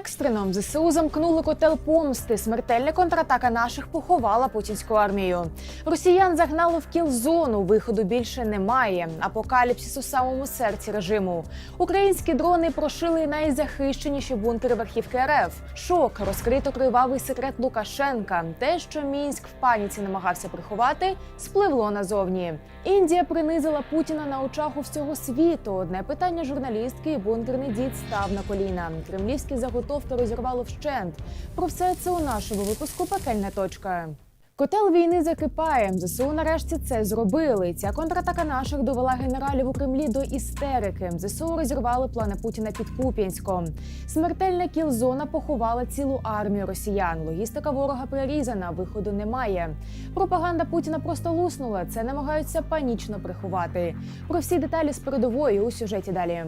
Екстрено ЗСУ замкнули котел помсти. Смертельна контратака наших поховала путінську армію. Росіян загнало в кіл-зону. Виходу більше немає. Апокаліпсис у самому серці режиму. Українські дрони прошили найзахищеніші бункери верхівки РФ. Шок розкрито кривавий секрет Лукашенка. Те, що мінськ в паніці намагався приховати, спливло назовні. Індія принизила Путіна на очах у всього світу. Одне питання журналістки і бункерний дід став на коліна. Кремлівські заготовки розірвало вщент. Про все це у нашому випуску пекельна точка. Котел війни закипає. ЗСУ нарешті це зробили. Ця контратака наших довела генералів у Кремлі до істерики. ЗСУ розірвали плани Путіна під Куп'янськом. Смертельна кілзона поховала цілу армію росіян. Логістика ворога прирізана, виходу немає. Пропаганда Путіна просто луснула. Це намагаються панічно приховати. Про всі деталі з передової у сюжеті далі.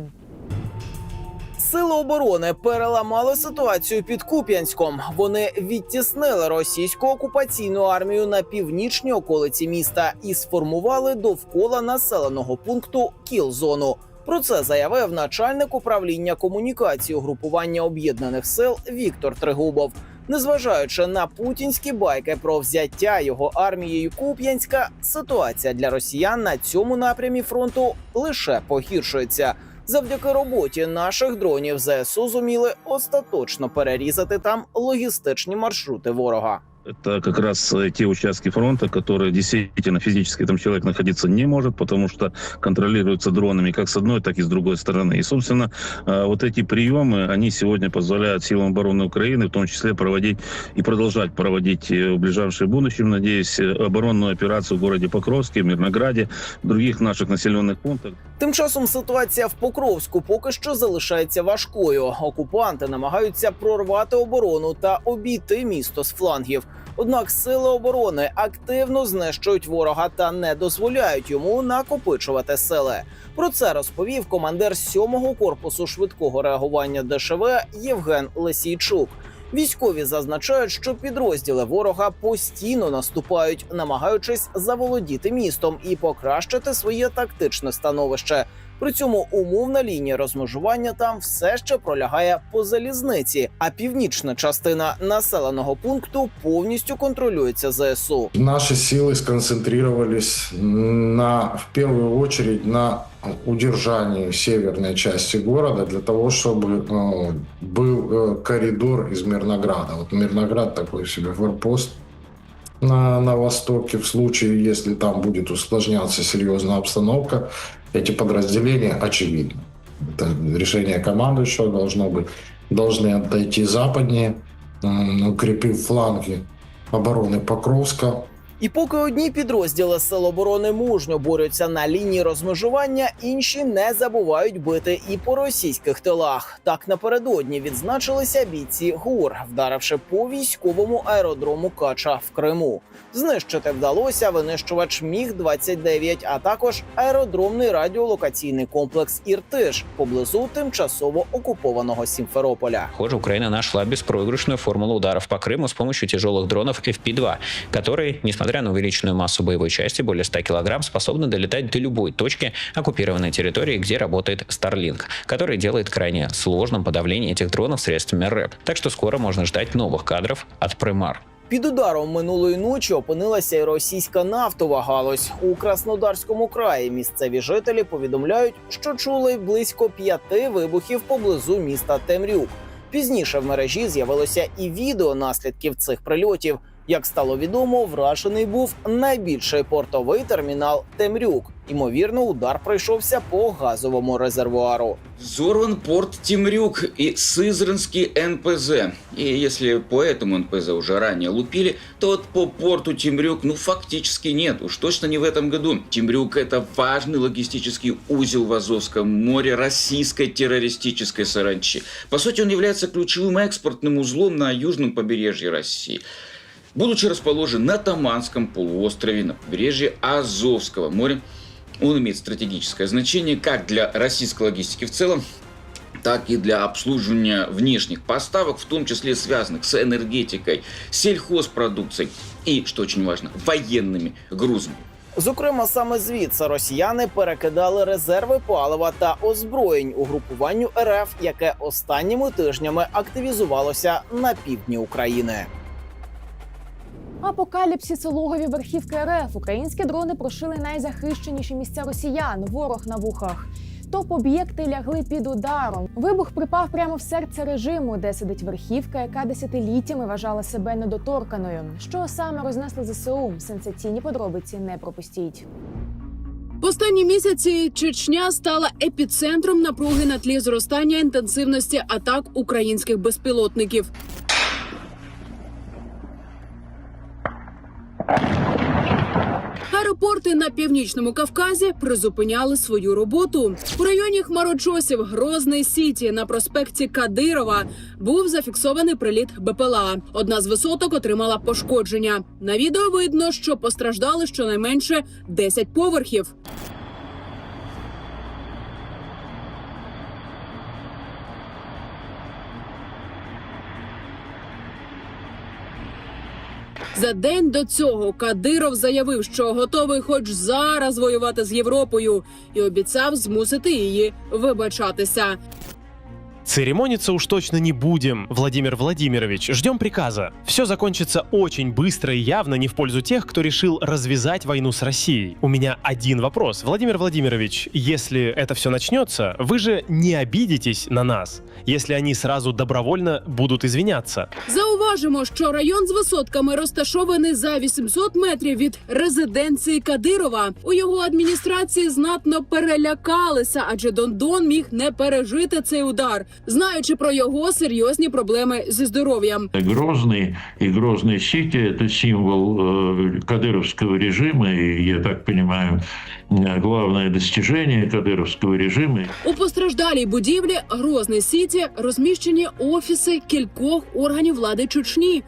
Сили оборони переламали ситуацію під Куп'янськом. Вони відтіснили російську окупаційну армію на північній околиці міста і сформували довкола населеного пункту кіл-зону. Про це заявив начальник управління комунікації угрупування об'єднаних сил Віктор Тригубов. Незважаючи на путінські байки про взяття його армією Куп'янська, ситуація для росіян на цьому напрямі фронту лише погіршується. Завдяки роботі наших дронів ЗСУ зуміли остаточно перерізати там логістичні маршрути ворога. Это как раз э, те участки фронта, которые действительно физически там человек находиться не может, потому что контролируются дронами как с одной, так и с другой стороны. И, собственно, э, вот эти приемы, они сегодня позволяют силам обороны Украины в том числе проводить и продолжать проводить э, в ближайшем будущем, надеюсь, э, оборонную операцию в городе Покровске, Мирнограде, в других наших населенных пунктах. Тим часом ситуація в Покровську поки що залишається важкою. Окупанти намагаються прорвати оборону та обійти місто з флангів. Однак сили оборони активно знищують ворога та не дозволяють йому накопичувати сили. Про це розповів командир 7-го корпусу швидкого реагування ДШВ Євген Лесійчук. Військові зазначають, що підрозділи ворога постійно наступають, намагаючись заволодіти містом і покращити своє тактичне становище. При цьому умовна лінія розмежування там все ще пролягає по залізниці, а північна частина населеного пункту повністю контролюється ЗСУ. Наши силы сконцентрировались на, в первую очередь на удержании северной части города для того, чтобы э, был э, коридор из Мирнограда. Вот Мирноград такой себе форпост на, на востоке. В случае, если там будет усложняться серьезная обстановка, эти подразделения очевидно. Это решение командующего должно быть. Должны отойти западнее, м, укрепив фланги оборони Покровська. І поки одні підрозділи сил оборони мужньо борються на лінії розмежування, інші не забувають бити і по російських тилах. Так напередодні відзначилися бійці ГУР, вдаривши по військовому аеродрому Кача в Криму. Знищити вдалося винищувач Міг 29 а також аеродромний радіолокаційний комплекс Іртиш поблизу тимчасово окупованого Сімферополя. Похоже, Украина нашла беспроигрышную формулу ударов по Крыму с помощью тяжелых дронов FP-2, которые, несмотря на увеличенную массу боевой части, более 100 килограмм, способны долетать до любой точки оккупированной территории, где работает Starlink, который делает крайне сложным подавление этих дронов средствами РЭП. Так что скоро можно ждать новых кадров от Примар. Під ударом минулої ночі опинилася і російська нафтова галузь у Краснодарському краї. Місцеві жителі повідомляють, що чули близько п'яти вибухів поблизу міста Темрюк. Пізніше в мережі з'явилося і відео наслідків цих прильотів. Як стало відомо, вражений був найбільший портовий термінал Темрюк. Ймовірно, удар прийшовся по газовому резервуару. Взорван порт Темрюк и Сызранский НПЗ. И если по этому НПЗ уже ранее лупили, то вот по порту Темрюк ну фактически нет. Уж точно не в этом году. Темрюк это важный логистический узел в Азовском море российской террористической саранчи. По сути, он является ключевым экспортным узлом на южном побережье России. Будучи расположен на Таманском полуострове, на побережье Азовского моря, он имеет стратегическое значение как для российской логистики в целом, так и для обслуживания внешних поставок, в том числе связанных с энергетикой, сельхозпродукцией и, что очень важно, военными грузами. Зокрема, саме звідси росіяни перекидали резерви палива та озброєнь угрупуванню РФ, яке останніми тижнями активізувалося на півдні України. Апокаліпсис у логові верхівки РФ. Українські дрони прошили найзахищеніші місця росіян. Ворог на вухах. Топ-об'єкти лягли під ударом. Вибух припав прямо в серце режиму, де сидить верхівка, яка десятиліттями вважала себе недоторканою. Що саме рознесли ЗСУ? Сенсаційні подробиці не пропустіть. Останні місяці Чечня стала епіцентром напруги на тлі зростання інтенсивності атак українських безпілотників. Аеропорти на північному Кавказі призупиняли свою роботу. У районі Хмарочосів Грозний Сіті на проспекті Кадирова був зафіксований приліт БПЛА. Одна з висоток отримала пошкодження. На відео видно, що постраждали щонайменше 10 поверхів. За день до цього Кадиров заявив, що готовий хоч зараз воювати з Європою, і обіцяв змусити її вибачатися. Церемониться уж точно не будем, Владимир Владимирович. Ждем приказа. Все закончится очень быстро и явно не в пользу тех, кто решил развязать войну с Россией. У меня один вопрос. Владимир Владимирович, если это все начнется, вы же не обидитесь на нас, если они сразу добровольно будут извиняться. Зауважимо, що район з висотками розташований за 800 метрів від резиденції Кадирова. У його адміністрації знатно перелякалися, адже Дондон міг не пережити цей удар, знаючи про його серйозні проблеми зі здоров'ям. Грозный и Грозный Сити – это символ э, кадыровского режима, и, я так понимаю, э, главное достижение кадыровского режима. У постраждалій будівлі Грозний Сіті розміщені офіси кількох органів влади Чечні.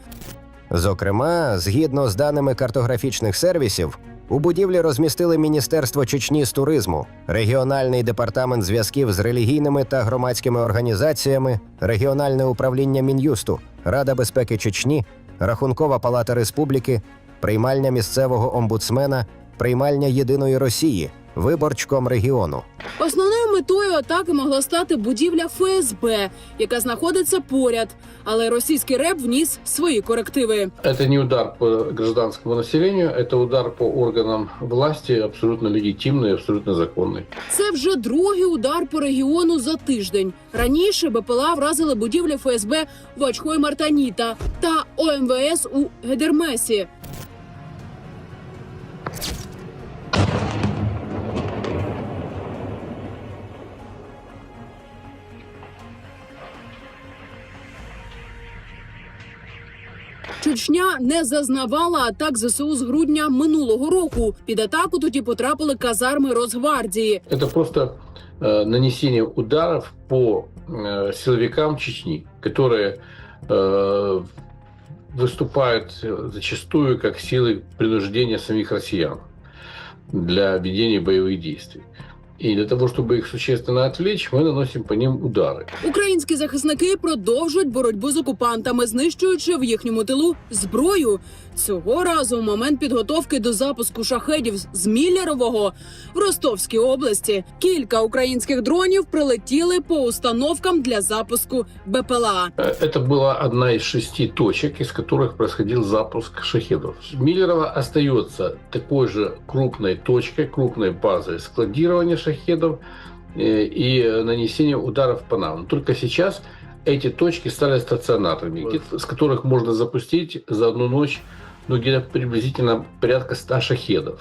Зокрема, згідно з даними картографічних сервісів, у будівлі розмістили Міністерство Чечні з туризму, регіональний департамент зв'язків з релігійними та громадськими організаціями, регіональне управління Мін'юсту, Рада безпеки Чечні, Рахункова палата республіки, приймальня місцевого омбудсмена, приймальня Єдиної Росії, виборчком регіону. Основною метою атаки могла стати будівля ФСБ, яка знаходиться поряд. Але російський реп вніс свої корективи. Это не удар по гражданскому населению, это удар по органам власти, абсолютно легитимный, абсолютно законный. Це вже другий удар по регіону за тиждень. Раніше БПЛА вразили будівлі ФСБ в Очко і Мартаніта та ОМВС у Гедермесі. Чечня не зазнавала атак ЗСУ з грудня минулого року. Під атаку тоді потрапили казарми Росгвардії. Это просто э, нанесение ударов по э, силовикам Чечни, которые э, выступают э, зачастую как силы принуждения самих россиян для ведения боевых действий. И для того, чтобы их существенно отвлечь, мы наносим по ним удары. Українські захисники продовжують боротьбу з окупантами, знищуючи в їхньому тилу зброю. Цього разу, в момент підготовки до запуску шахедів з Міллєрового в Ростовській області, кілька українських дронів прилетіли по установкам для запуску БПЛА. Э, Это была одна из шести точек, из которых происходил запуск шахедов. Миллерово остается такой же крупной точкой, крупной базой складирования шахедов э, и нанесения ударов по нам. Но Только сейчас эти точки стали стационарными, с которых можно запустить за одну ночь ну, где-то приблизительно порядка 100 шахедов.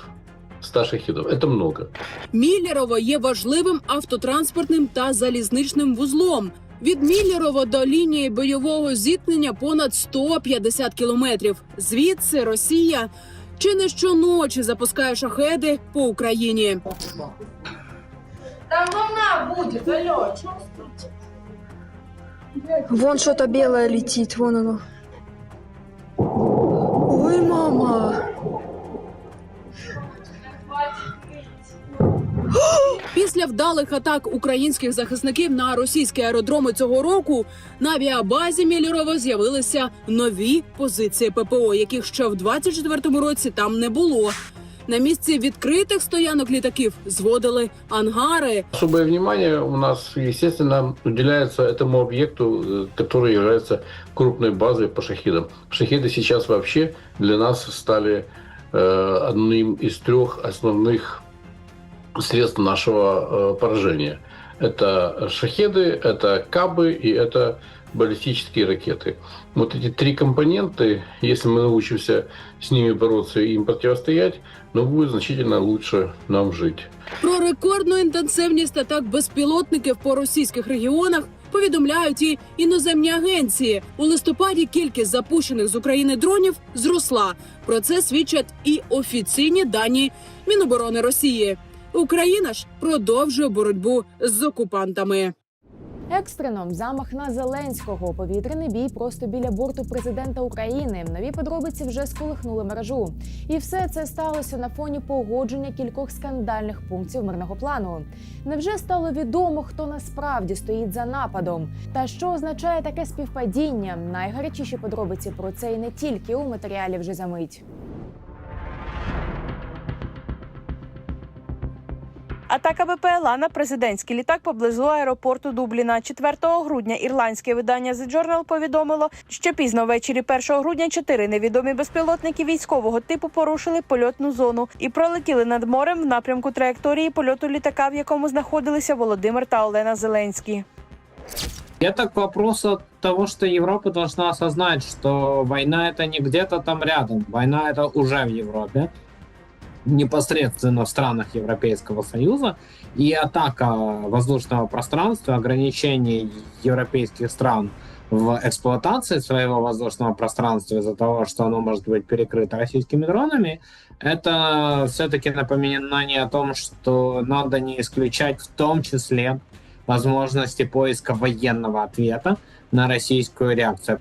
100 шахедов. Это много. Міллєрово є важливим автотранспортним та залізничним вузлом. Від Міллєрова до лінії бойового зіткнення понад 150 кілометрів. Звідси Росія чи не щоночі запускає шахеди по Україні. Там волна будет, алло. Вон что-то белое летит, вон оно. Ой, мама. Після вдалих атак українських захисників на російські аеродроми цього року на авіабазі Міллєрова з'явилися нові позиції ППО, яких ще в 24-му році там не було. На місці відкритих стоянок літаків зводили ангари. Особое внимание у нас, естественно, уделяется этому объекту, э, который является крупной базой по шахидам. Шахиды сейчас вообще для нас стали э, одним из трех основных средств нашего э, поражения. Это шахеды, это кабы и это баллистические ракеты. Вот эти три компоненты, если мы научимся с ними бороться и им противостоять, ну, будет значительно лучше нам жить. Про рекордну інтенсивність атак безпілотників по російських регіонах повідомляють і іноземні агенції. У листопаді кількість запущених з України дронів зросла. Про це свідчать і офіційні дані Міноборони Росії. Україна ж продовжує боротьбу з окупантами. Екстрено замах на Зеленського. Повітряний бій просто біля борту президента України. Нові подробиці вже сколихнули мережу. І все це сталося на фоні погодження кількох скандальних пунктів мирного плану. Невже стало відомо, хто насправді стоїть за нападом? Та що означає таке співпадіння? Найгарячіші подробиці про це і не тільки у матеріалі вже за мить. Атака БПЛА на президентський літак поблизу аеропорту Дубліна. 4 грудня ірландське видання The Journal повідомило, що пізно ввечері 1 грудня чотири невідомі безпілотники військового типу порушили польотну зону і пролетіли над морем в напрямку траєкторії польоту літака, в якому знаходилися Володимир та Олена Зеленські. Это к вопросу того, что Европа должна осознать, что война это не где-то там рядом, война это уже в Европе, Непосредственно в странах Европейского Союза, и атака воздушного пространства, ограничение европейских стран в эксплуатации своего воздушного пространства из-за того, что оно может быть перекрыто российскими дронами, это все-таки напоминание о том, что надо не исключать в том числе возможности поиска военного ответа на российскую реакцию.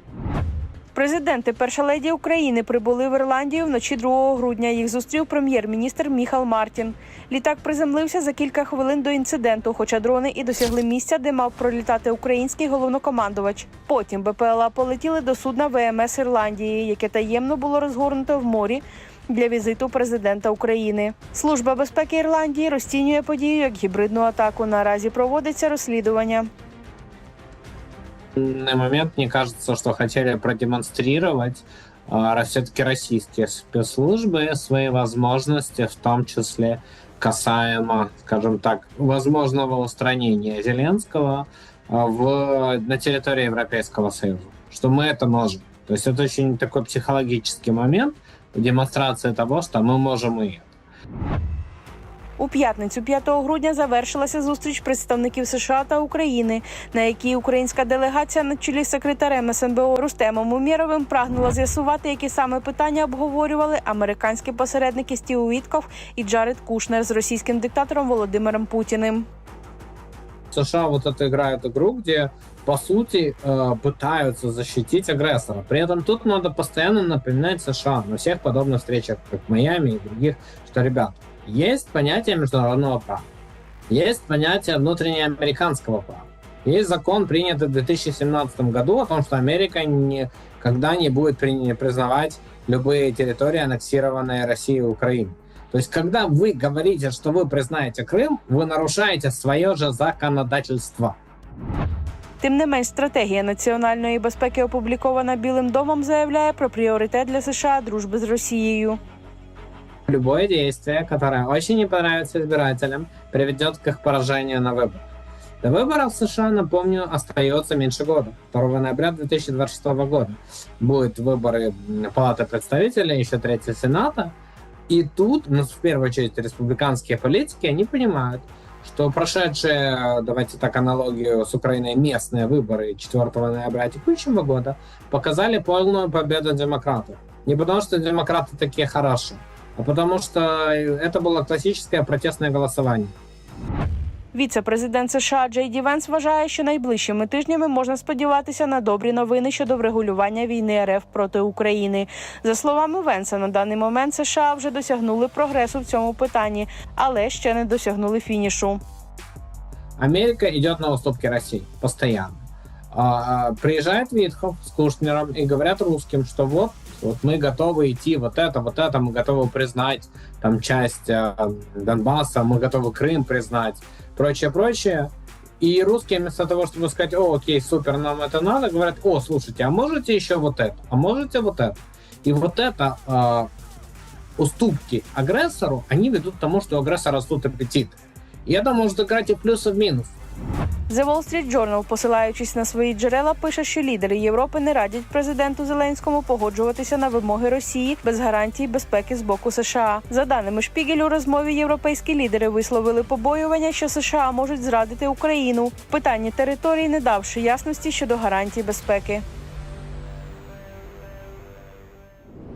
Президент і перша леді України прибули в Ірландію вночі 2 грудня. Їх зустрів прем'єр-міністр Міхал Мартін. Літак приземлився за кілька хвилин до інциденту, хоча дрони і досягли місця, де мав пролітати український головнокомандувач. Потім БПЛА полетіли до судна ВМС Ірландії, яке таємно було розгорнуто в морі. Для візиту президента України служба безпеки Ірландії розцінює подію як гібридну атаку. Наразі проводиться розслідування. На момент мне кажется, что хотели продемонстрировать все-таки российские спецслужбы свои возможности, в том числе касаемо, скажем так, возможного устранения Зеленского а, в, на территории Европейского Союза. Что мы это можем. То есть это очень такой психологический момент демонстрации того, что мы можем и это. У п'ятницю 5 грудня завершилася зустріч представників США та України, на якій українська делегація на чолі з секретарем СНБО Рустемом Умєровим прагнула з'ясувати, які саме питання обговорювали американські посередники Стів Вітков і Джаред Кушнер з російським диктатором Володимиром Путіним. США вот это играют игру, где по сути э, пытаются защитить агрессора. При этом тут надо постоянно напоминать США на всех подобных встречах, как в Майами и других, что, ребят, есть понятие международного права, есть понятие внутреннеамериканского права, есть закон, принятый в 2017 году о том, что Америка никогда не будет при- признавать любые территории, аннексированные Россией и Украиной. То есть, когда вы говорите, что вы признаете Крым, вы нарушаете свое же законодательство. Тим не менш, стратегія національної безпеки, опублікована Білим домом, заявляє про пріоритет для США дружби з Росією. Любое действие, которое очень не понравится избирателям, приведет к их поражению на выборах. До выборов в США, напомню, остается меньше года. 2 ноября 2026 года будут выборы Палаты представителей, еще третья Сената. И тут, ну, в первую очередь, республиканские политики, они понимают, что прошедшие, давайте так аналогию с Украиной, местные выборы 4 ноября текущего года показали полную победу демократов. Не потому, что демократы такие хорошие, потому что это было классическое протестное голосование. Віце-президент США Джей Ді Венс вважає, що найближчими тижнями можна сподіватися на добрі новини щодо врегулювання війни РФ проти України. За словами Венса, на даний момент США вже досягнули прогресу в цьому питанні, але ще не досягнули фінішу. Америка идет на уступки России постоянно. А, приезжает Витхов с Кушнером и говорят русским, что вот, вот мы готовы идти, вот это, вот это, мы готовы признать там часть э, Донбасса, мы готовы Крым признать, прочее, прочее. И русские вместо того, чтобы сказать, о, окей, супер, нам это надо, говорят, о, слушайте, а можете еще вот это, а можете вот это. И вот это э, уступки агрессору, они ведут к тому, что у агрессора растут аппетиты. И это может играть и плюс, и в минус. The Wall Street Journal, посилаючись на свої джерела, пише, що лідери Європи не радять президенту Зеленському погоджуватися на вимоги Росії без гарантій безпеки з боку США. За даними Шпігель, у розмові європейські лідери висловили побоювання, що США можуть зрадити Україну в питанні території, не давши ясності щодо гарантій безпеки.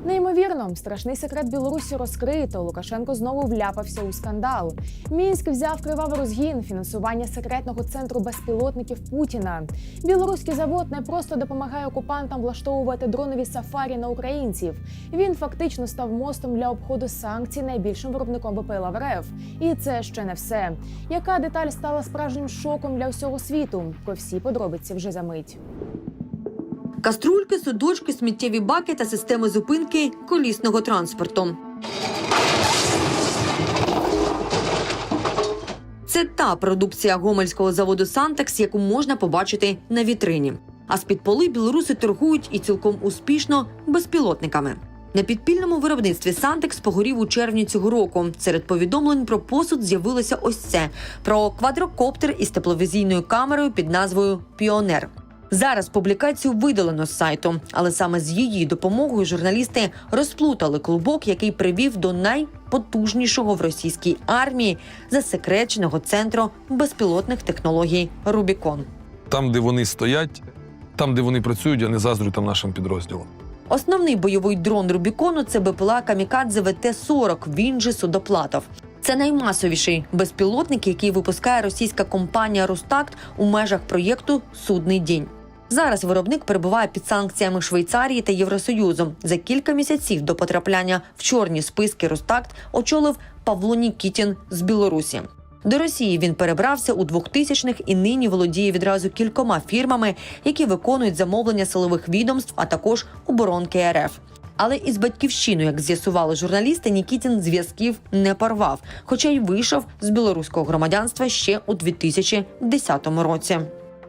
Неймовірно, страшний секрет Білорусі розкрито. Лукашенко знову вляпався у скандал. Мінськ взяв кривавий розгін фінансування секретного центру безпілотників Путіна. Білоруський завод не просто допомагає окупантам влаштовувати дронові сафарі на українців. Він фактично став мостом для обходу санкцій найбільшим виробником БПЛА в РФ. І це ще не все. Яка деталь стала справжнім шоком для всього світу? Про всі подробиці вже за мить. Каструльки, судочки, сміттєві баки та системи зупинки колісного транспорту. Це та продукція гомельського заводу Сантекс, яку можна побачити на вітрині. А з-під поли білоруси торгують і цілком успішно безпілотниками. На підпільному виробництві Сантекс погорів у червні цього року. Серед повідомлень про посуд з'явилося ось це: про квадрокоптер із тепловізійною камерою під назвою Піонер. Зараз публікацію видалено з сайту, але саме з її допомогою журналісти розплутали клубок, який привів до найпотужнішого в російській армії засекреченого центру безпілотних технологій Рубікон. Там, де вони стоять, там, де вони працюють, я не заздрю там нашим підрозділам. Основний бойовий дрон Рубікону це БПЛА Камікадзе ВТ-40, він же Судоплатов. Це наймасовіший безпілотник, який випускає російська компанія Рустакт у межах проєкту Судний день. Зараз виробник перебуває під санкціями Швейцарії та Євросоюзу. За кілька місяців до потрапляння в чорні списки Рустакт очолив Павло Нікітін з Білорусі. До Росії він перебрався у 2000-х і нині володіє відразу кількома фірмами, які виконують замовлення силових відомств, а також оборонки РФ. Але із батьківщиною, як з'ясували журналісти, Нікітін зв'язків не порвав, хоча й вийшов з білоруського громадянства ще у 2010 році.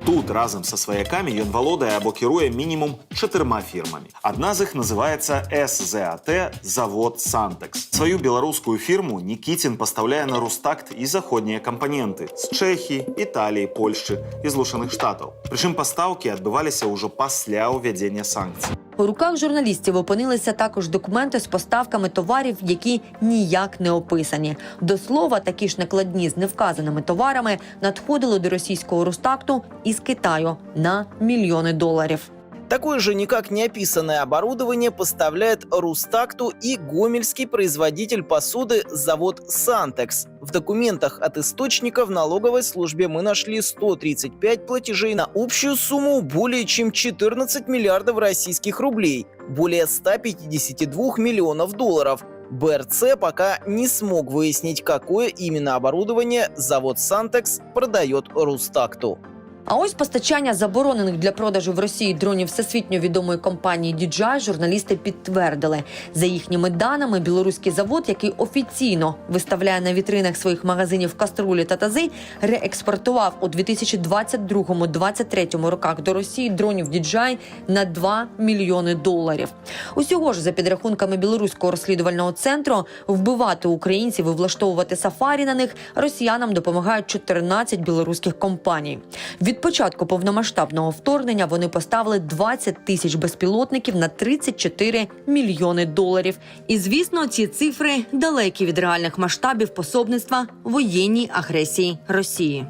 Тут разам са сваякамі ён валодае або кіруе мінімум чатырма фірмамі. Адна з іх называецца СЗАТ завод Сантекс. Сваю беларускую фірму Нікіцін пастаўляе на Рустакт і заходнія кампаненты з Чэхіі, Італіі, Польшчы і злучаных штатаў. Прычым пастаўкі адбываліся ўжо пасля ўвядзення санкцый. У руках журналістів опинилися також документи з поставками товарів, які ніяк не описані. До слова, такі ж накладні з невказаними товарами надходили до російського Рустакту із Китаю на мільйони доларів. Такое же никак не описанное оборудование поставляет Рустакту и гомельский производитель посуды завод «Сантекс». В документах от источника в налоговой службе мы нашли 135 платежей на общую сумму более чем 14 миллиардов российских рублей, более 152 миллионов долларов. БРЦ пока не смог выяснить, какое именно оборудование завод «Сантекс» продает Рустакту. А ось постачання заборонених для продажу в Росії дронів всесвітньо відомої компанії DJI журналісти підтвердили. За їхніми даними, білоруський завод, який офіційно виставляє на вітринах своїх магазинів каструлі та тази, реекспортував у 2022-2023 роках до Росії дронів DJI на 2 мільйони доларів. Усього ж за підрахунками білоруського розслідувального центру вбивати українців і влаштовувати сафарі на них росіянам допомагають 14 білоруських компаній. Від початку повномасштабного вторгнення вони поставили 20 тисяч безпілотників на 34 мільйони доларів. І звісно, ці цифри далекі від реальних масштабів пособництва воєнній агресії Росії.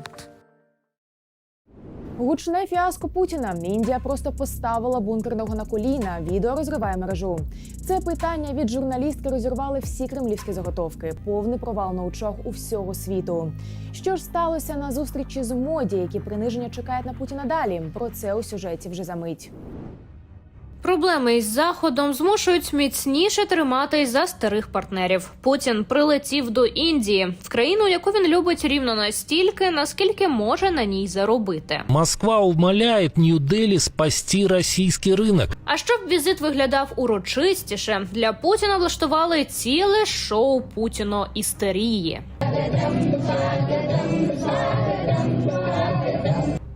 Гучне фіаско Путіна. Індія просто поставила бункерного на коліна. Відео розриває мережу. Це питання від журналістки розірвали всі кремлівські заготовки. Повний провал на очах у всього світу. Що ж сталося на зустрічі з моді, які приниження чекають на Путіна далі? Про це у сюжеті вже за мить. Проблеми із заходом змушують міцніше триматись за старих партнерів. Путін прилетів до Індії в країну, яку він любить рівно настільки, наскільки може на ній заробити. Москва умоляет Нью-Дели спасти российский рынок. А щоб візит виглядав урочистіше, для Путіна влаштували ціле шоу Путіно істерії.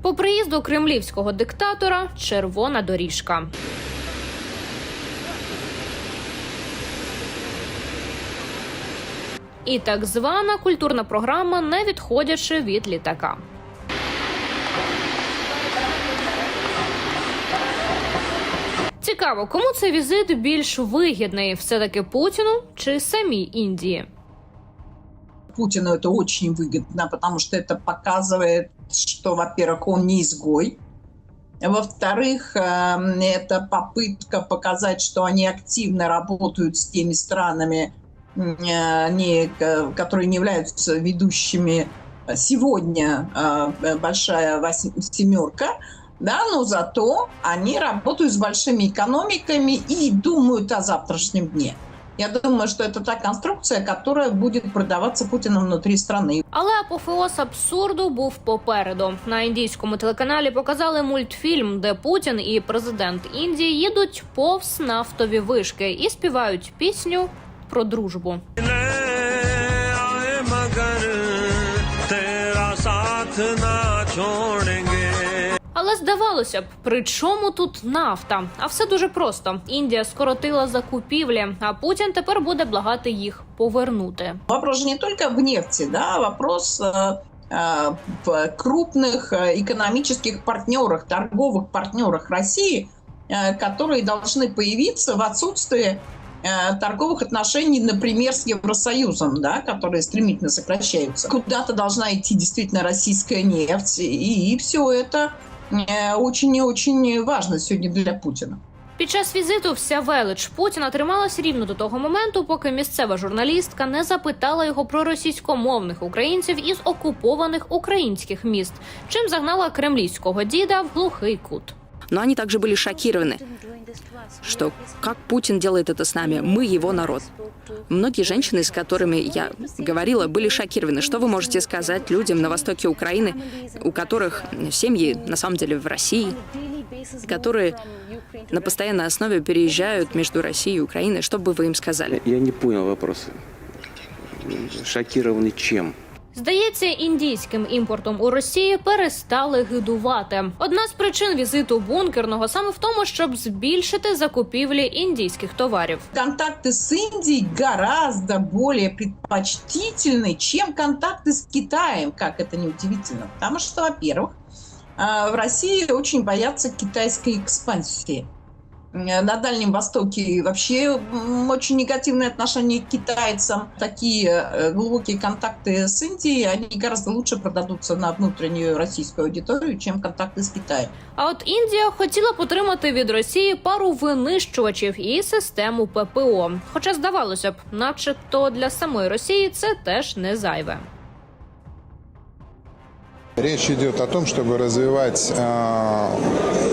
По приїзду кремлівського диктатора червона доріжка. І так звана культурна програма, не відходячи від літака. Цікаво, кому цей візит більш вигідний? Все таки Путіну чи самій Індії? Путину это очень выгодно, потому что это показывает, что, во-первых, он не изгой, во-вторых, э, это попытка показать, что они активно работают с теми странами, э, к- которые не являются ведущими сегодня э, большая восьм- семерка, да, но зато они работают с большими экономиками и думают о завтрашнем дне. Я думаю, что это та конструкция, которая будет продаваться Путиным внутри страны. Але апофеоз абсурду був попереду. На індійському телеканалі показали мультфільм, де Путін і президент Індії їдуть повз нафтові вишки і співають пісню про дружбу. Але здавалося б, при чому тут нафта? А все дуже просто. Індія скоротила закупівлі, а Путін тепер буде благати їх повернути. Вопрос же не только в нефти, да, вопрос э, э, в крупных э, экономических партнерах, торговых партнерах России, э, которые должны появиться в отсутствии э, торговых отношений, например, с Евросоюзом, да, которые стремительно сокращаются. Куда-то должна идти действительно российская нефть, и, все это э, очень и очень важно сегодня для Путина. Під час візиту вся велич Путіна трималась рівно до того моменту, поки місцева журналістка не запитала його про російськомовних українців із окупованих українських міст, чим загнала кремлівського діда в глухий кут. Но они также были шокированы, что как Путин делает это с нами, мы его народ. Многие женщины, с которыми я говорила, были шокированы. Что вы можете сказать людям на востоке Украины, у которых семьи на самом деле в России, которые на постоянной основе переезжают между Россией и Украиной? Что бы вы им сказали? Я не понял вопроса. Шокированы чем? Здається, індійським імпортом у Росії перестали гидувати. Одна з причин візиту бункерного саме в тому, щоб збільшити закупівлі індійських товарів. контакты с Индией гораздо более предпочтительны, чем контакты с Китаем, как это не удивительно. Потому что, во-первых, э, в России очень боятся китайской экспансии. Э, На Дальнем Востоке вообще м, очень негативное отношение к китайцам. Такие э, глубокие контакты с Индией, они гораздо лучше продадутся на внутреннюю российскую аудиторию, чем контакты с Китаем. А от Індія хотіла потримати від Росії пару винищувачів і систему ППО. Хоча здавалося б, начебто для самої Росії це теж не зайве. Речь идет о том, чтобы развивать э,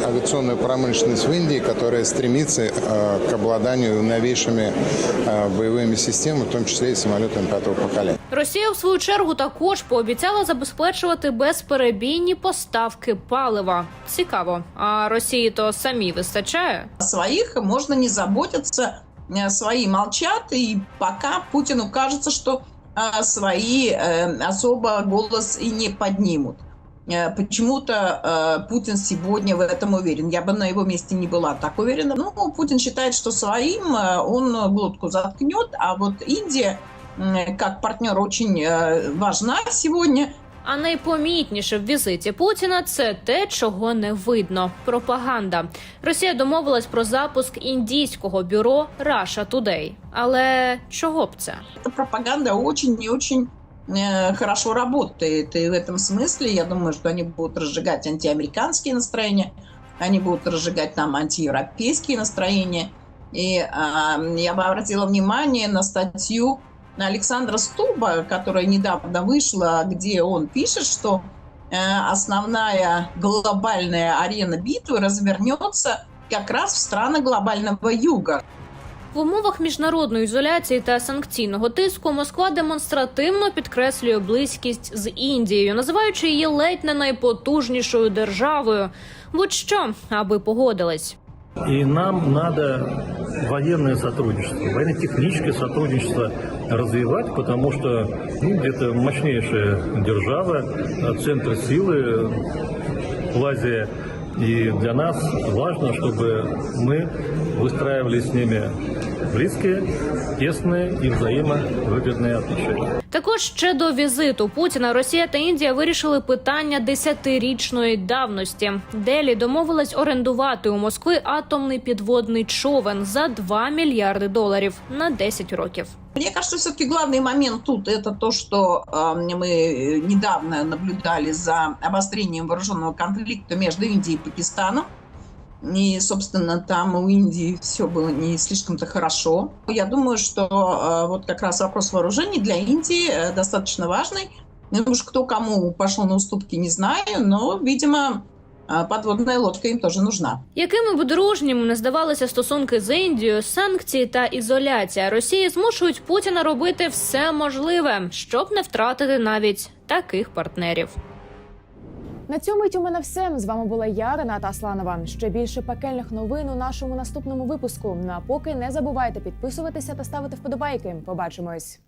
авиационную промышленность в Индии, которая стремится э, к обладанию новейшими э, боевыми системами, в том числе и самолетами пятого поколения. Росія в свою чергу також пообіцяла забезпечувати безперебійні поставки палива. Цікаво, а Росії то самі вистачає? О своих можно не заботиться, э, свои молчат, и пока Путину кажется, что э, свои э, особо голос и не поднимут. Э, Почему-то э, Путин сегодня в этом уверен. Я бы на его месте не была так уверена. Ну, Путин считает, что своим он глотку заткнет, а вот Индия как партнер очень важна сегодня. А найпомітніше в візиті Путіна це те, чого не видно пропаганда. Росія домовилась про запуск індійського бюро Russia Today. Але чого б це? Эта пропаганда очень и очень э, хорошо работает. И в этом смысле я думаю, что они будут разжигать антиамериканские настроения, они будут разжигать там антиевропейские настроения. И а, я бы обратила внимание на статью Александра Стуба, которая недавно вышла, где он пишет, что э, основная глобальная арена битвы развернется как раз в страны глобального юга. В умовах міжнародної ізоляції та санкційного тиску Москва демонстративно підкреслює близькість з Індією, називаючи її ледь не найпотужнішою державою. Будь-що, аби погодились. И нам надо военное сотрудничество, военно-техническое сотрудничество развивать, потому что ну, где-то мощнейшая держава, э, центр силы в Азии. И для нас важно, чтобы мы выстраивали с ними близкие, тесные и взаимовыгодные отношения. Також ще до візиту Путіна Росія та Індія вирішили питання десятирічної давності. Делі домовилась орендувати у Москви атомний підводний човен за 2 мільярди доларів на 10 років. Мне кажется, все-таки главный момент тут это то, что э, мы недавно наблюдали за обострением вооруженного конфликта между Индией и Пакистаном. И, собственно, там у Индии все было не слишком-то хорошо. Я думаю, что э, вот как раз вопрос вооружений для Индии э, достаточно важный. Ну уж кто кому пошел на уступки, не знаю, но, видимо, э, подводная лодка им тоже нужна. Якими б дружніми не здавалися стосунки з Індією, санкції та ізоляція Росії змушують Путіна робити все можливе, щоб не втратити навіть таких партнерів. На цьому й у мене все. З вами була я, Рената Асланова. Ще більше пекельних новин у нашому наступному випуску. Ну а поки не забувайте підписуватися та ставити вподобайки. Побачимось.